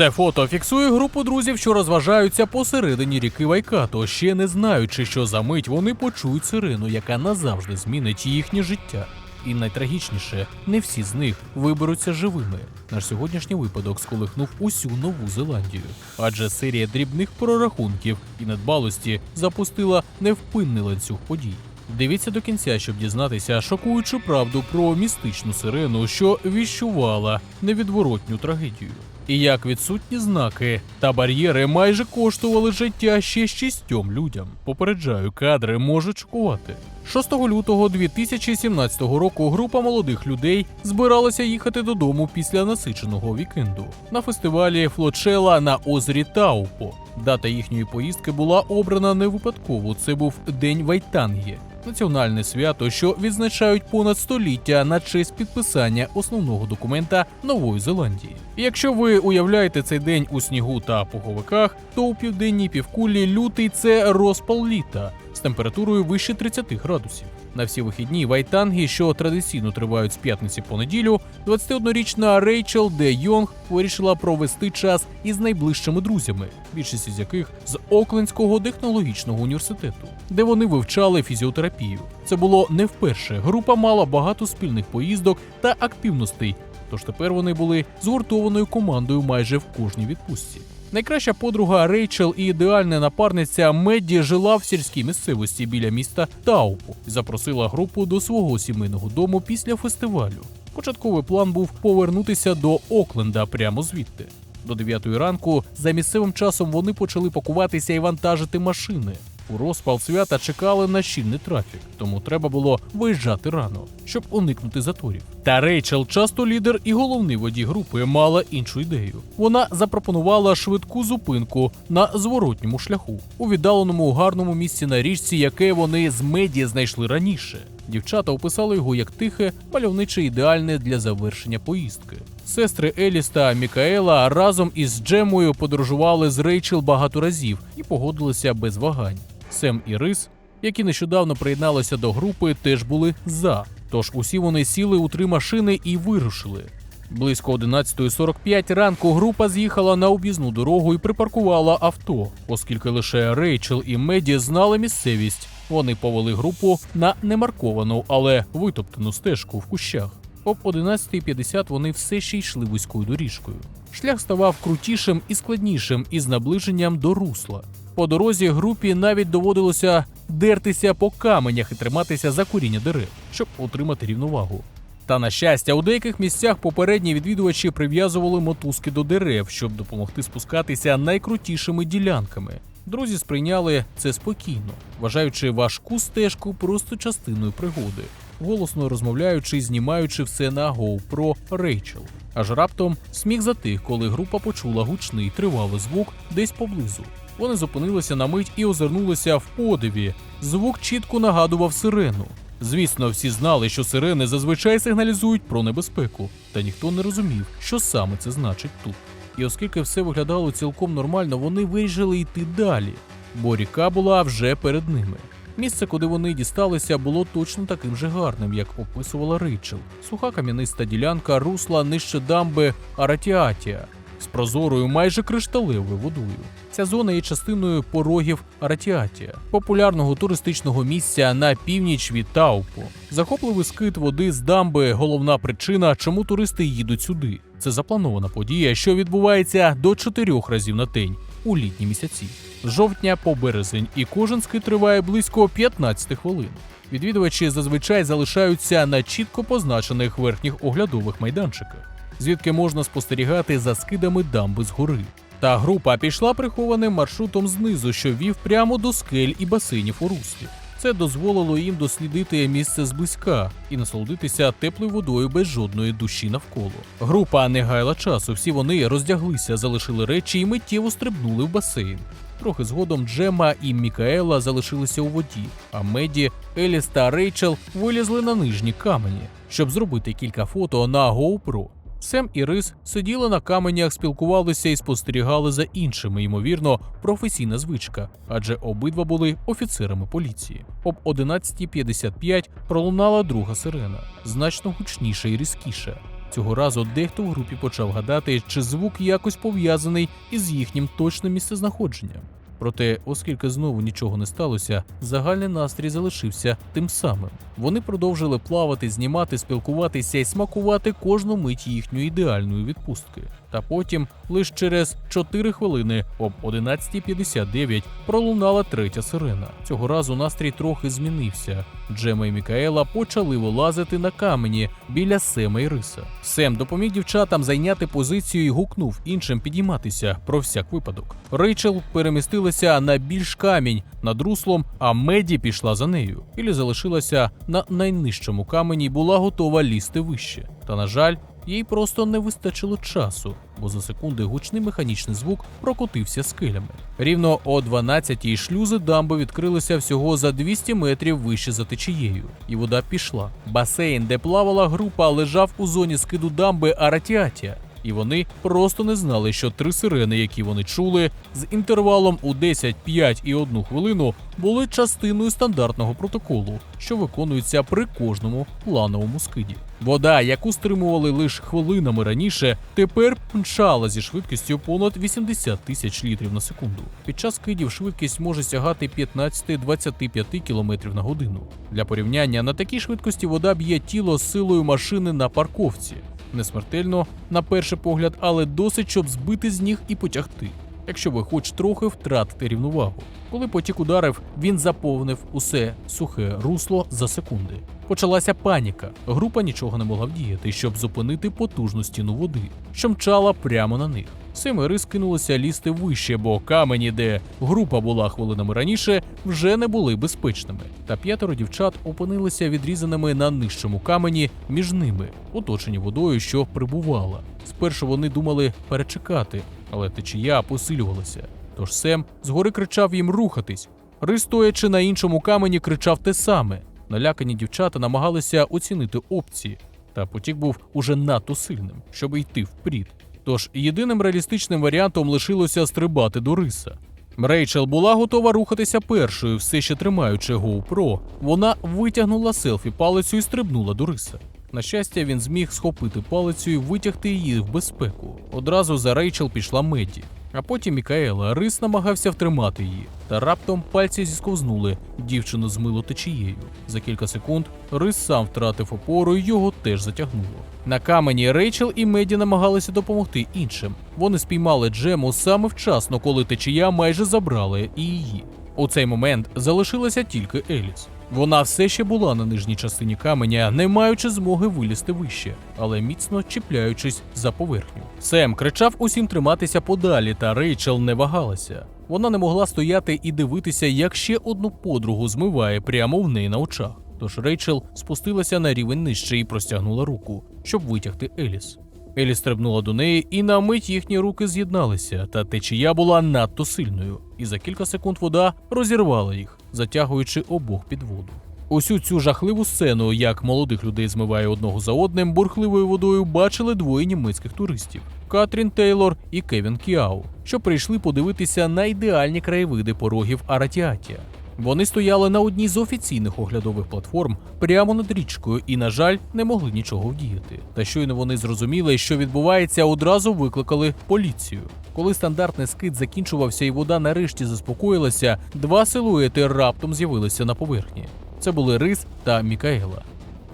Це фото фіксує групу друзів, що розважаються посередині ріки Вайкато, ще не знаючи, що за мить вони почують сирену, яка назавжди змінить їхнє життя. І найтрагічніше, не всі з них виберуться живими. Наш сьогоднішній випадок сколихнув усю Нову Зеландію, адже серія дрібних прорахунків і недбалості запустила невпинний ланцюг подій. Дивіться до кінця, щоб дізнатися шокуючу правду про містичну сирену, що віщувала невідворотню трагедію. І як відсутні знаки та бар'єри майже коштували життя ще шістьом людям. Попереджаю, кадри можуть шокувати. 6 лютого 2017 року група молодих людей збиралася їхати додому після насиченого вікенду на фестивалі Флочела на озері Таупо. Дата їхньої поїздки була обрана не випадково. Це був День Вайтангі, національне свято, що відзначають понад століття на честь підписання основного документа Нової Зеландії. Якщо ви уявляєте цей день у снігу та пуховиках, то у південній півкулі лютий це розпал літа з температурою вище 30 градусів. На всі вихідні Вайтангі, що традиційно тривають з п'ятниці по неділю, 21-річна Рейчел Де Йонг вирішила провести час із найближчими друзями, більшість із яких з Оклендського технологічного університету, де вони вивчали фізіотерапію. Це було не вперше. Група мала багато спільних поїздок та активностей. Тож тепер вони були згуртованою командою майже в кожній відпустці. Найкраща подруга Рейчел і ідеальна напарниця Медді жила в сільській місцевості біля міста Таупу і запросила групу до свого сімейного дому після фестивалю. Початковий план був повернутися до Окленда прямо звідти. До 9 ранку за місцевим часом вони почали пакуватися і вантажити машини. У розпал свята чекали на щільний трафік, тому треба було виїжджати рано, щоб уникнути заторів. Та Рейчел, часто лідер і головний водій групи, мала іншу ідею. Вона запропонувала швидку зупинку на зворотньому шляху у віддаленому гарному місці на річці, яке вони з медіа знайшли раніше. Дівчата описали його як тихе, мальовниче ідеальне для завершення поїздки. Сестри Еліс та Мікаела разом із Джемою подорожували з Рейчел багато разів і погодилися без вагань. Сем і Рис, які нещодавно приєдналися до групи, теж були за. Тож усі вони сіли у три машини і вирушили. Близько 11.45 ранку група з'їхала на об'їзну дорогу і припаркувала авто, оскільки лише Рейчел і Меді знали місцевість. Вони повели групу на немарковану, але витоптану стежку в кущах. Об 11.50 вони все ще йшли вузькою доріжкою. Шлях ставав крутішим і складнішим із наближенням до русла. По дорозі групі навіть доводилося дертися по каменях і триматися за коріння дерев, щоб отримати рівновагу. Та на щастя, у деяких місцях попередні відвідувачі прив'язували мотузки до дерев, щоб допомогти спускатися найкрутішими ділянками. Друзі сприйняли це спокійно, вважаючи важку стежку просто частиною пригоди, голосно розмовляючи знімаючи все на GoPro Рейчел. Аж раптом сміх затих, коли група почула гучний тривалий звук десь поблизу. Вони зупинилися на мить і озирнулися в подиві. Звук чітко нагадував сирену. Звісно, всі знали, що сирени зазвичай сигналізують про небезпеку, та ніхто не розумів, що саме це значить тут. І оскільки все виглядало цілком нормально, вони вирішили йти далі, бо ріка була вже перед ними. Місце, куди вони дісталися, було точно таким же гарним, як описувала Рейчел. Суха кам'яниста ділянка русла нижче дамби Аратіатія з прозорою майже кришталевою водою. Ця зона є частиною порогів Аратіатія, популярного туристичного місця на північ від Таупо. Захопливий скид води з дамби головна причина, чому туристи їдуть сюди. Це запланована подія, що відбувається до чотирьох разів на день у літні місяці з жовтня по березень, і кожен скид триває близько 15 хвилин. Відвідувачі зазвичай залишаються на чітко позначених верхніх оглядових майданчиках, звідки можна спостерігати за скидами дамби згори. Та група пішла прихованим маршрутом знизу, що вів прямо до скель і басейнів у руслі. Це дозволило їм дослідити місце зблизька і насолодитися теплою водою без жодної душі навколо. Група не гайла часу. Всі вони роздяглися, залишили речі і миттєво стрибнули в басейн. Трохи згодом Джема і Мікаела залишилися у воді, а Меді, Еліс та Рейчел вилізли на нижні камені, щоб зробити кілька фото на GoPro. Сем і Рис сиділи на каменях, спілкувалися і спостерігали за іншими, ймовірно, професійна звичка, адже обидва були офіцерами поліції. Об 11.55 пролунала друга сирена, значно гучніша і різкіша. Цього разу дехто в групі почав гадати, чи звук якось пов'язаний із їхнім точним місцезнаходженням. Проте, оскільки знову нічого не сталося, загальний настрій залишився тим самим. Вони продовжили плавати, знімати, спілкуватися і смакувати кожну мить їхньої ідеальної відпустки. Та потім, лише через 4 хвилини об 11.59 пролунала третя сирена. Цього разу настрій трохи змінився. Джема і Мікаела почали вилазити на камені біля Сема і Риса. Сем допоміг дівчатам зайняти позицію і гукнув іншим підійматися про всяк випадок. Рейчел перемістилася на більш камінь над руслом, а Меді пішла за нею. Ілі залишилася на найнижчому камені і була готова лізти вище. Та, на жаль, їй просто не вистачило часу, бо за секунди гучний механічний звук прокотився скелями. Рівно о 12-й шлюзи дамби відкрилися всього за 200 метрів вище за течією, і вода пішла. Басейн, де плавала група, лежав у зоні скиду дамби Аратіатія. І вони просто не знали, що три сирени, які вони чули, з інтервалом у 10, 5 і 1 хвилину були частиною стандартного протоколу, що виконується при кожному плановому скиді. Вода, яку стримували лише хвилинами раніше, тепер мчала зі швидкістю понад 80 тисяч літрів на секунду. Під час скидів швидкість може сягати 15-25 км на годину. Для порівняння на такій швидкості вода б'є тіло з силою машини на парковці. Не смертельно, на перший погляд, але досить, щоб збити з ніг і потягти. Якщо ви хоч трохи втратите рівновагу. Коли потік ударив, він заповнив усе сухе русло за секунди. Почалася паніка. Група нічого не могла вдіяти, щоб зупинити потужну стіну води, що мчала прямо на них. Сем і Рис кинулися лізти вище, бо камені, де група була хвилинами раніше, вже не були безпечними. Та п'ятеро дівчат опинилися відрізаними на нижчому камені між ними, оточені водою, що прибувала. Спершу вони думали перечекати, але течія посилювалася. Тож Сем згори кричав їм рухатись. Рис, стоячи на іншому камені, кричав те саме. Налякані дівчата намагалися оцінити опції, та потік був уже надто сильним, щоб йти впрід. Тож єдиним реалістичним варіантом лишилося стрибати до риса. Рейчел була готова рухатися першою, все ще тримаючи GoPro. Вона витягнула селфі палицю і стрибнула до риса. На щастя, він зміг схопити палицю і витягти її в безпеку. Одразу за Рейчел пішла Меді. А потім Мікаела Рис намагався втримати її, та раптом пальці зісковзнули, дівчину змило течією. За кілька секунд Рис сам втратив опору і його теж затягнуло. На камені Рейчел і Меді намагалися допомогти іншим. Вони спіймали Джему саме вчасно, коли течія майже забрала і її. У цей момент залишилася тільки Еліс. Вона все ще була на нижній частині каменя, не маючи змоги вилізти вище, але міцно чіпляючись за поверхню. Сем кричав усім триматися подалі, та Рейчел не вагалася. Вона не могла стояти і дивитися, як ще одну подругу змиває прямо в неї на очах. Тож Рейчел спустилася на рівень нижче і простягнула руку, щоб витягти Еліс. Еліс стрибнула до неї, і на мить їхні руки з'єдналися, та течія була надто сильною, і за кілька секунд вода розірвала їх, затягуючи обох під воду. Усю цю жахливу сцену, як молодих людей змиває одного за одним бурхливою водою, бачили двоє німецьких туристів Катрін Тейлор і Кевін Кіау, що прийшли подивитися на ідеальні краєвиди порогів Аратіатія. Вони стояли на одній з офіційних оглядових платформ прямо над річкою і, на жаль, не могли нічого вдіяти. Та щойно вони зрозуміли, що відбувається, одразу викликали поліцію. Коли стандартний скид закінчувався і вода нарешті заспокоїлася, два силуети раптом з'явилися на поверхні. Це були Рис та Мікаела.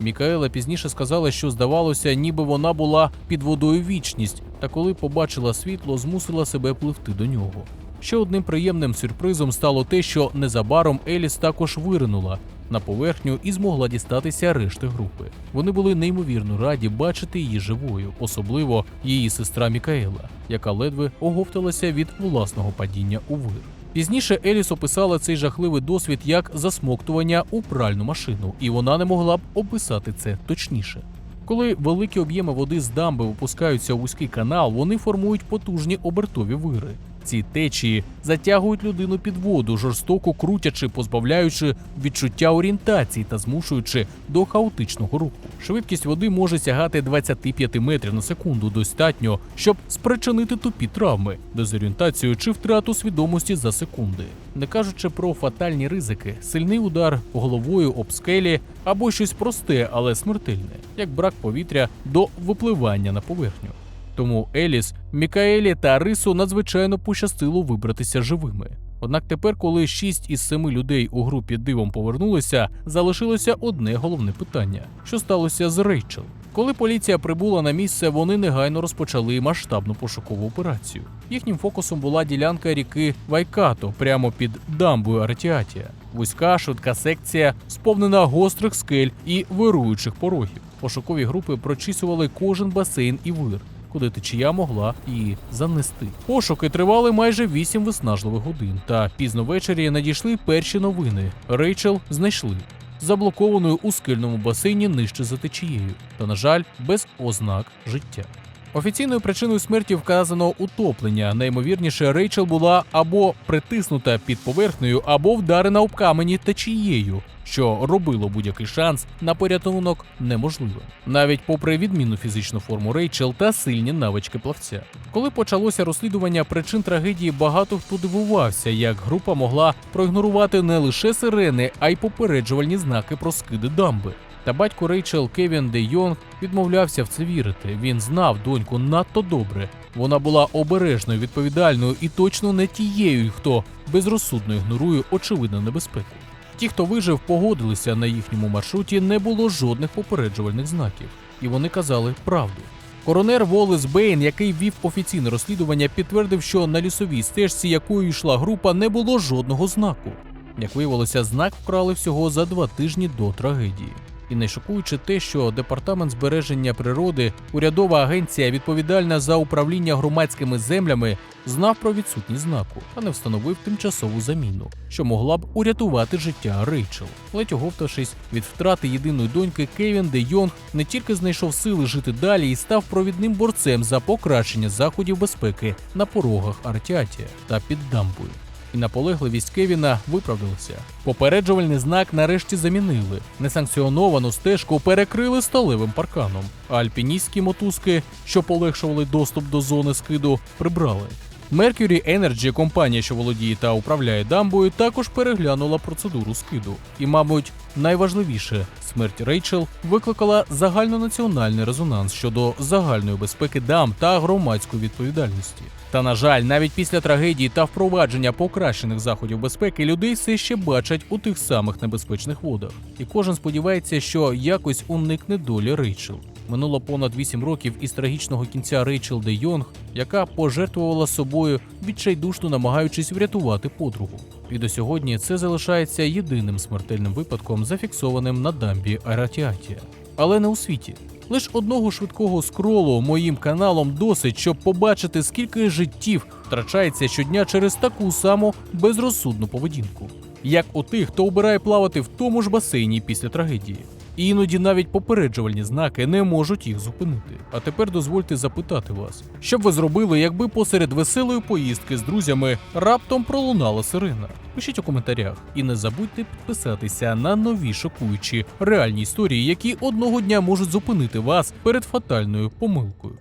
Мікаела пізніше сказала, що здавалося, ніби вона була під водою вічність, та коли побачила світло, змусила себе пливти до нього. Ще одним приємним сюрпризом стало те, що незабаром Еліс також виринула на поверхню і змогла дістатися решти групи. Вони були неймовірно раді бачити її живою, особливо її сестра Мікаела, яка ледве оговталася від власного падіння у вир. Пізніше Еліс описала цей жахливий досвід як засмоктування у пральну машину, і вона не могла б описати це точніше. Коли великі об'єми води з дамби випускаються у вузький канал, вони формують потужні обертові вири. Ці течії затягують людину під воду, жорстоко крутячи, позбавляючи відчуття орієнтації та змушуючи до хаотичного руху. Швидкість води може сягати 25 метрів на секунду, достатньо, щоб спричинити тупі травми, дезорієнтацію чи втрату свідомості за секунди. Не кажучи про фатальні ризики, сильний удар головою об скелі або щось просте, але смертельне, як брак повітря до випливання на поверхню. Тому Еліс, Мікаелі та Рису надзвичайно пощастило вибратися живими. Однак тепер, коли шість із семи людей у групі дивом повернулися, залишилося одне головне питання: що сталося з Рейчел? Коли поліція прибула на місце, вони негайно розпочали масштабну пошукову операцію. Їхнім фокусом була ділянка ріки Вайкато прямо під дамбою Артіатія. Вузька швидка секція, сповнена гострих скель і вируючих порогів. Пошукові групи прочісували кожен басейн і вир, куди течія могла її занести. Пошуки тривали майже вісім виснажливих годин, та пізно ввечері надійшли перші новини. Рейчел знайшли заблокованою у скельному басейні нижче за течією, та, на жаль, без ознак життя. Офіційною причиною смерті вказано утоплення. Найімовірніше, Рейчел була або притиснута під поверхнею, або вдарена об камені течією, що робило будь-який шанс на порятунок неможливим, навіть попри відмінну фізичну форму Рейчел та сильні навички плавця. Коли почалося розслідування причин трагедії, багато хто дивувався, як група могла проігнорувати не лише сирени, а й попереджувальні знаки про скиди дамби. Та батько Рейчел Кевін Де Йонг відмовлявся в це вірити. Він знав доньку надто добре. Вона була обережною, відповідальною і точно не тією, хто безрозсудно ігнорує очевидну небезпеку. Ті, хто вижив, погодилися на їхньому маршруті, не було жодних попереджувальних знаків, і вони казали правду. Коронер Волес Бейн, який вів офіційне розслідування, підтвердив, що на лісовій стежці, якою йшла група, не було жодного знаку. Як виявилося, знак вкрали всього за два тижні до трагедії. І найшокуюче те, що департамент збереження природи, урядова агенція, відповідальна за управління громадськими землями, знав про відсутність знаку, а не встановив тимчасову заміну, що могла б урятувати життя Рейчел. Ледь оговтавшись від втрати єдиної доньки, Кевін Де Йонг не тільки знайшов сили жити далі і став провідним борцем за покращення заходів безпеки на порогах Артіатія та під дамбою. І наполегливість Кевіна виправдалася. Попереджувальний знак нарешті замінили. Несанкціоновану стежку перекрили сталевим парканом, а альпіністські мотузки, що полегшували доступ до зони скиду, прибрали. Mercury Energy, компанія, що володіє та управляє дамбою, також переглянула процедуру скиду. І, мабуть, найважливіше, смерть Рейчел викликала загальнонаціональний резонанс щодо загальної безпеки дам та громадської відповідальності. Та на жаль, навіть після трагедії та впровадження покращених заходів безпеки людей все ще бачать у тих самих небезпечних водах, і кожен сподівається, що якось уникне долі Рейчел. Минуло понад 8 років із трагічного кінця Рейчел Де Йонг, яка пожертвувала собою, відчайдушно намагаючись врятувати подругу. І до сьогодні це залишається єдиним смертельним випадком, зафіксованим на дамбі Аратіатія. Але не у світі. Лиш одного швидкого скролу моїм каналом досить, щоб побачити, скільки життів втрачається щодня через таку саму безрозсудну поведінку, як у тих, хто обирає плавати в тому ж басейні після трагедії. І іноді навіть попереджувальні знаки не можуть їх зупинити. А тепер дозвольте запитати вас, що б ви зробили, якби посеред веселої поїздки з друзями раптом пролунала сирена? Пишіть у коментарях і не забудьте підписатися на нові шокуючі реальні історії, які одного дня можуть зупинити вас перед фатальною помилкою.